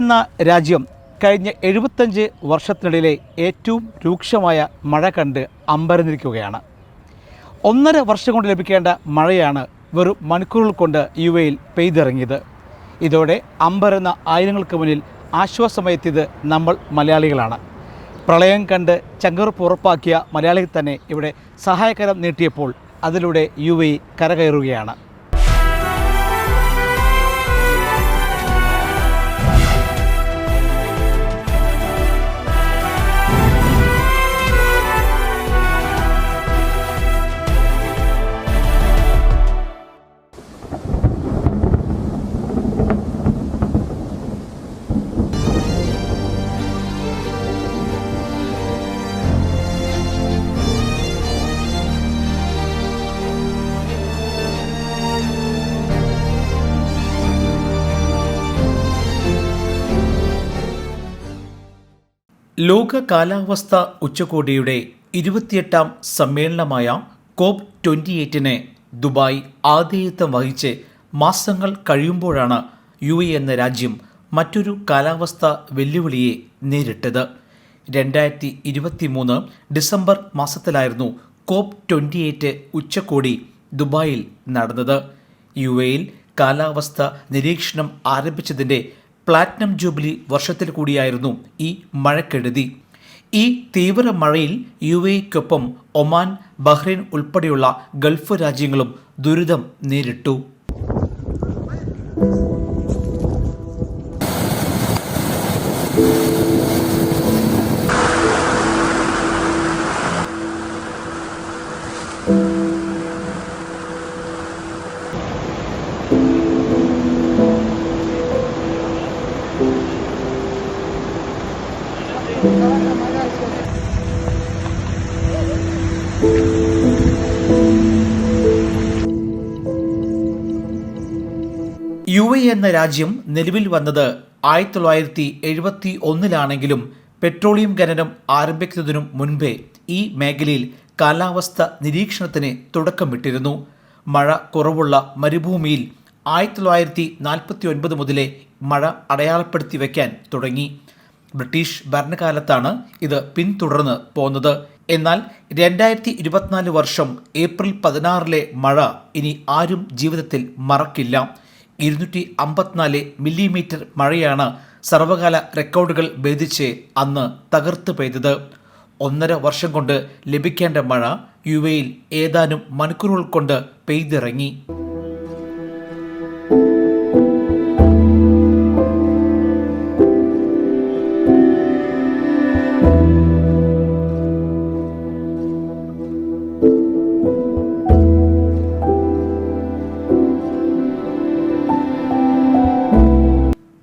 എന്ന രാജ്യം കഴിഞ്ഞ എഴുപത്തഞ്ച് വർഷത്തിനിടയിലെ ഏറ്റവും രൂക്ഷമായ മഴ കണ്ട് അമ്പരന്നിരിക്കുകയാണ്. ഒന്നര വർഷം കൊണ്ട് ലഭിക്കേണ്ട മഴയാണ് വെറും മണിക്കൂറുകൾ കൊണ്ട് യു എയിൽ പെയ്തിറങ്ങിയത്. ഇതോടെ അമ്പരന്ന ആയിരങ്ങൾക്ക് മുന്നിൽ ആശ്വാസമെത്തിയത് നമ്മൾ മലയാളികളാണ്. പ്രളയം കണ്ട് ചങ്കറുപ്പ് ഉറപ്പാക്കിയ മലയാളികൾ തന്നെ ഇവിടെ സഹായകരം നീട്ടിയപ്പോൾ അതിലൂടെ യു എ കരകയറുകയാണ്. ലോക കാലാവസ്ഥ ഉച്ചകോടിയുടെ ഇരുപത്തിയെട്ടാം സമ്മേളനമായ കോപ് ട്വന്റി എയ്റ്റിന് ദുബായ് ആതിഥേയത്വം വഹിച്ച് മാസങ്ങൾ കഴിയുമ്പോഴാണ് യു എ എന്ന രാജ്യം മറ്റൊരു കാലാവസ്ഥ വെല്ലുവിളിയെ നേരിട്ടത്. രണ്ടായിരത്തി ഇരുപത്തി മൂന്ന് ഡിസംബർ മാസത്തിലായിരുന്നു കോപ് ട്വന്റി എയ്റ്റ് ഉച്ചകോടി ദുബായിൽ നടന്നത്. യു എയിൽ കാലാവസ്ഥ നിരീക്ഷണം ആരംഭിച്ചതിന്റെ പ്ലാറ്റിനം ജൂബിലി വർഷത്തിൽ കൂടിയായിരുന്നു ഈ മഴക്കെടുതി. ഈ തീവ്ര മഴയിൽ യു എക്കൊപ്പം ഒമാൻ ബഹ്റൈൻ ഉൾപ്പെടെയുള്ള ഗൾഫ് രാജ്യങ്ങളും ദുരിതം നേരിട്ടു. യു എ എന്ന രാജ്യം നിലവിൽ വന്നത് ആയിരത്തി തൊള്ളായിരത്തി എഴുപത്തി ഒന്നിലാണെങ്കിലും പെട്രോളിയം ഖനനം ആരംഭിക്കുന്നതിനും മുൻപേ ഈ മേഖലയിൽ കാലാവസ്ഥ നിരീക്ഷണത്തിന് തുടക്കമിട്ടിരുന്നു. മഴ കുറവുള്ള മരുഭൂമിയിൽ ആയിരത്തി തൊള്ളായിരത്തി നാൽപ്പത്തി ഒൻപത് മുതലേ മഴ അടയാളപ്പെടുത്തി വയ്ക്കാൻ തുടങ്ങി. ബ്രിട്ടീഷ് ഭരണകാലത്താണ് ഇത് പിന്തുടർന്ന് പോന്നത്. എന്നാൽ രണ്ടായിരത്തി ഇരുപത്തിനാല് വർഷം ഏപ്രിൽ പതിനാറിലെ മഴ ഇനി ആരും ജീവിതത്തിൽ മറക്കില്ല. ഇരുന്നൂറ്റി അമ്പത്തിനാല് മില്ലിമീറ്റർ മഴയാണ് സർവകാല റെക്കോർഡുകൾ ഭേദിച്ച് അന്ന് തകർത്ത് പെയ്തത്. ഒന്നര വർഷം കൊണ്ട് ലഭിക്കേണ്ട മഴ യു എയിൽ ഏതാനും മണിക്കൂറുകൾ കൊണ്ട് പെയ്തിറങ്ങി.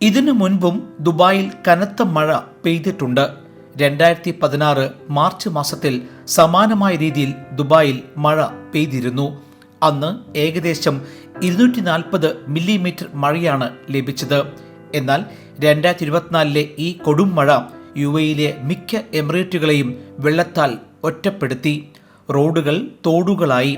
ഇതിനു മുൻപും ദുബായിൽ കനത്ത മഴ പെയ്തിട്ടുണ്ട്. രണ്ടായിരത്തി പതിനാറ് മാർച്ച് മാസത്തിൽ സമാനമായ രീതിയിൽ ദുബായിൽ മഴ പെയ്തിരുന്നു. അന്ന് ഏകദേശം ഇരുന്നൂറ്റി നാൽപ്പത് മില്ലിമീറ്റർ മഴയാണ് ലഭിച്ചത്. എന്നാൽ രണ്ടായിരത്തി ഇരുപത്തിനാലിലെ ഈ കൊടും മഴ യു എയിലെ മിക്ക എമിറേറ്റുകളെയും വെള്ളത്താൽ ഒറ്റപ്പെടുത്തി. റോഡുകൾ തോടുകളായി.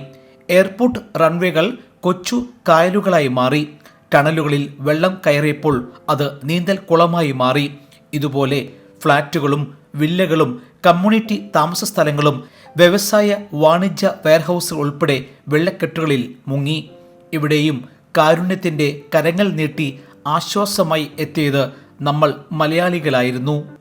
എയർപോർട്ട് റൺവേകൾ കൊച്ചു കായലുകളായി മാറി. ടണലുകളിൽ വെള്ളം കയറിയപ്പോൾ അത് നീന്തൽ കുളമായി മാറി. ഇതുപോലെ ഫ്ളാറ്റുകളും വില്ലകളും കമ്മ്യൂണിറ്റി താമസ സ്ഥലങ്ങളും വ്യവസായ വാണിജ്യ വെയർഹൌസുകൾ ഉൾപ്പെടെ വെള്ളക്കെട്ടുകളിൽ മുങ്ങി. ഇവിടെയും കാരുണ്യത്തിന്റെ കരങ്ങൾ നീട്ടി ആശ്വാസമായി എത്തിയത് നമ്മൾ മലയാളികളായിരുന്നു.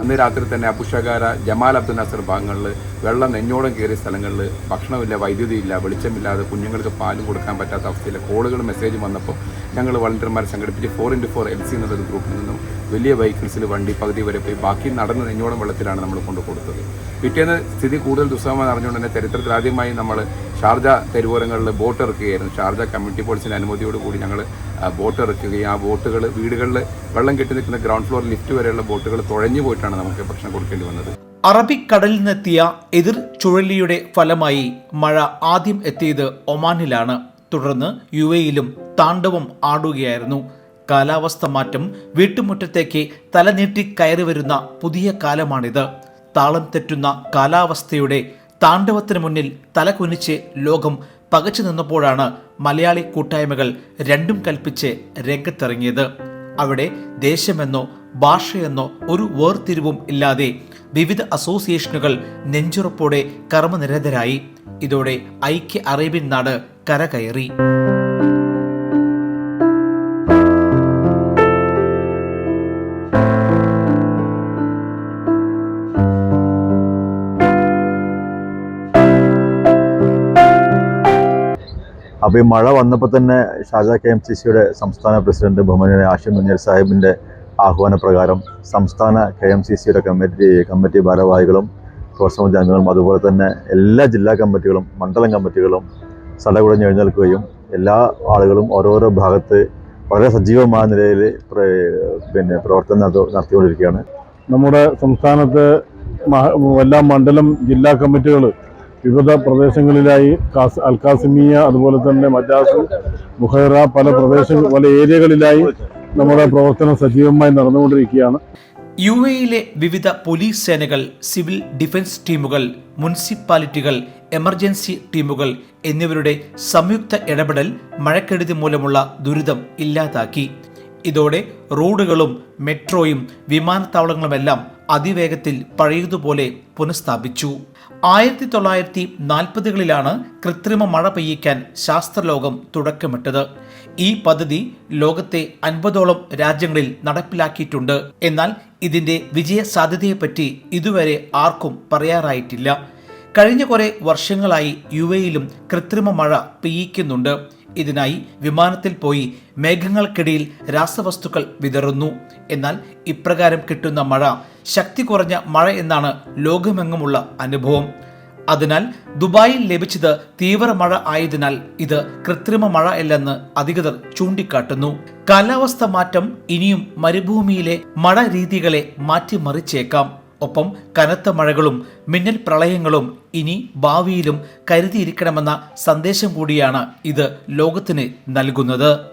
അന്ന് രാത്രി തന്നെ അബുഷകാര ജമാൽ അബ്ദുൽ നാസർ ഭാഗങ്ങളിൽ വെള്ളം നെഞ്ഞോടം കയറിയ സ്ഥലങ്ങളിൽ ഭക്ഷണമില്ല വൈദ്യുതിയില്ല വെളിച്ചമില്ലാതെ കുഞ്ഞുങ്ങൾക്ക് പാൽ കൊടുക്കാൻ പറ്റാത്ത അവസ്ഥയിൽ കോളുകൾ മെസ്സേജ് വന്നപ്പോൾ ഞങ്ങൾ വളണ്ടിയർമാരെ സംഘടിപ്പിച്ച് four into four L C എന്നുള്ളൊരു ഗ്രൂപ്പിൽ നിന്നും വലിയ വെഹിക്കിൾസിൽ വണ്ടി പകുതി വരെ പോയി. ബാക്കി നടന്ന് നെഞ്ഞോടം വെള്ളത്തിലാണ് നമ്മൾ കൊണ്ടു കൊടുത്തത്. പിറ്റേന്ന് സ്ഥിതി കൂടുതൽ ദുസ്സഹമായി അറിഞ്ഞുകൊണ്ട് തന്നെ ചരിത്രത്തിൽ ആദ്യമായി നമ്മൾ ഷാർജ തെരുവോരങ്ങളിൽ ബോട്ട് ഇറക്കുകയായിരുന്നു. ഷാർജ കമ്മ്യൂണിറ്റി പോളിസിന്റെ അനുമതിയോടുകൂടി ഞങ്ങൾ ബോട്ട് ഇറക്കുകയും ആ ബോട്ടുകൾ വീടുകളിൽ വെള്ളം കെട്ടി നിൽക്കുന്ന ഗ്രൗണ്ട് ഫ്ലോർ ലിഫ്റ്റ് വരെയുള്ള ബോട്ടുകൾ തുഴഞ്ഞു പോയിട്ടാണ് നമുക്ക് ഭക്ഷണം കൊടുക്കേണ്ടി വന്നത്. അറബിക്കടലിൽ നിന്നെത്തിയ എതിർ ചുഴലിയുടെ ഫലമായി മഴ ആദ്യം എത്തിയത് ഒമാനിലാണ്. തുടർന്ന് യു എയിലും താണ്ഡവം ആടുകയായിരുന്നു. കാലാവസ്ഥ മാറ്റം വീട്ടുമുറ്റത്തേക്ക് തലനീട്ടി കയറി വരുന്ന പുതിയ കാലമാണിത്. താളം തെറ്റുന്ന കാലാവസ്ഥയുടെ താണ്ഡവത്തിന് മുന്നിൽ തലകുനിച്ച് ലോകം പകച്ചു നിന്നപ്പോഴാണ് മലയാളി കൂട്ടായ്മകൾ രണ്ടും കൽപ്പിച്ച് രംഗത്തിറങ്ങിയത്. അവിടെ ദേശമെന്നോ ഭാഷയെന്നോ ഒരു വേർതിരിവും ഇല്ലാതെ വിവിധ അസോസിയേഷനുകൾ നെഞ്ചുറപ്പോടെ കർമ്മനിരതരായി. ഇതോടെ ഐക്യ അറേബ്യൻ നാട് കരകയറി. അപ്പോൾ ഈ മഴ വന്നപ്പോൾ തന്നെ ഷാജ കെ എം സി സിയുടെ സംസ്ഥാന പ്രസിഡന്റ് ബഹുമാനായ ആഷിം സാഹിബിന്റെ സാഹിബിന്റെ ആഹ്വാനപ്രകാരം സംസ്ഥാന കെ എം സി സിയുടെ കമ്മിറ്റി കമ്മിറ്റി ഭാരവാഹികളും കോർസമിറ്റി അംഗങ്ങളും അതുപോലെ തന്നെ എല്ലാ ജില്ലാ കമ്മിറ്റികളും മണ്ഡലം കമ്മിറ്റികളും സടകുടഞ്ഞ് എഴുന്നേൽക്കുകയും എല്ലാ ആളുകളും ഓരോരോ ഭാഗത്ത് വളരെ സജീവമായ നിലയിൽ പിന്നെ പ്രവർത്തനം നടത്തി- നടത്തിക്കൊണ്ടിരിക്കുകയാണ്. നമ്മുടെ സംസ്ഥാനത്ത് എല്ലാ മണ്ഡലം ജില്ലാ കമ്മിറ്റികൾ വിവിധ പ്രദേശങ്ങളിലായി കാസ് അൽക്കാസിമിയ അതുപോലെ തന്നെ മജാസ് ബുഹൈറ പല പ്രദേശങ്ങൾ പല ഏരിയകളിലായി നമ്മുടെ പ്രവർത്തനം സജീവമായി നടന്നുകൊണ്ടിരിക്കുകയാണ്. യു എയിലെ വിവിധ പോലീസ് സേനകൾ സിവിൽ ഡിഫൻസ് ടീമുകൾ മുനിസിപ്പാലിറ്റികൾ എമർജൻസി ടീമുകൾ എന്നിവരുടെ സംയുക്ത ഇടപെടൽ മഴക്കെടുതി മൂലമുള്ള ദുരിതം ഇല്ലാതാക്കി. ഇതോടെ റോഡുകളും മെട്രോയും വിമാനത്താവളങ്ങളുമെല്ലാം അതിവേഗത്തിൽ പഴയതുപോലെ പുനഃസ്ഥാപിച്ചു. ആയിരത്തി തൊള്ളായിരത്തി നാൽപ്പതുകളിലാണ് കൃത്രിമ മഴ പെയ്യിക്കാൻ ശാസ്ത്രലോകം തുടക്കമിട്ടത്. ഈ പദ്ധതി ലോകത്തെ അൻപതോളം രാജ്യങ്ങളിൽ നടപ്പിലാക്കിയിട്ടുണ്ട്. എന്നാൽ ഇതിന്റെ വിജയ സാധ്യതയെപ്പറ്റി ഇതുവരെ ആർക്കും പറയാറായിട്ടില്ല. കഴിഞ്ഞ കുറെ വർഷങ്ങളായി യു എയിലും കൃത്രിമ മഴ പെയ്യിക്കുന്നുണ്ട്. ഇതിനായി വിമാനത്തിൽ പോയി മേഘങ്ങൾക്കിടയിൽ രാസവസ്തുക്കൾ വിതറുന്നു. എന്നാൽ ഇപ്രകാരം കിട്ടുന്ന മഴ ശക്തി കുറഞ്ഞ മഴ എന്നാണ് ലോകമെങ്ങുമുള്ള അനുഭവം. അതിനാൽ ദുബായിൽ ലഭിച്ചത് തീവ്ര മഴ ആയതിനാൽ ഇത് കൃത്രിമ മഴ അല്ലെന്ന് അധികൃതർ ചൂണ്ടിക്കാട്ടുന്നു. കാലാവസ്ഥ മാറ്റം ഇനിയും മരുഭൂമിയിലെ മഴ രീതികളെ മാറ്റിമറിച്ചേക്കാം. ഒപ്പം കനത്ത മഴകളും മിന്നൽ പ്രളയങ്ങളും ഇനി ഭാവിയിലും കരുതിയിരിക്കണമെന്ന സന്ദേശം കൂടിയാണ് ഇത് ലോകത്തിന് നൽകുന്നത്.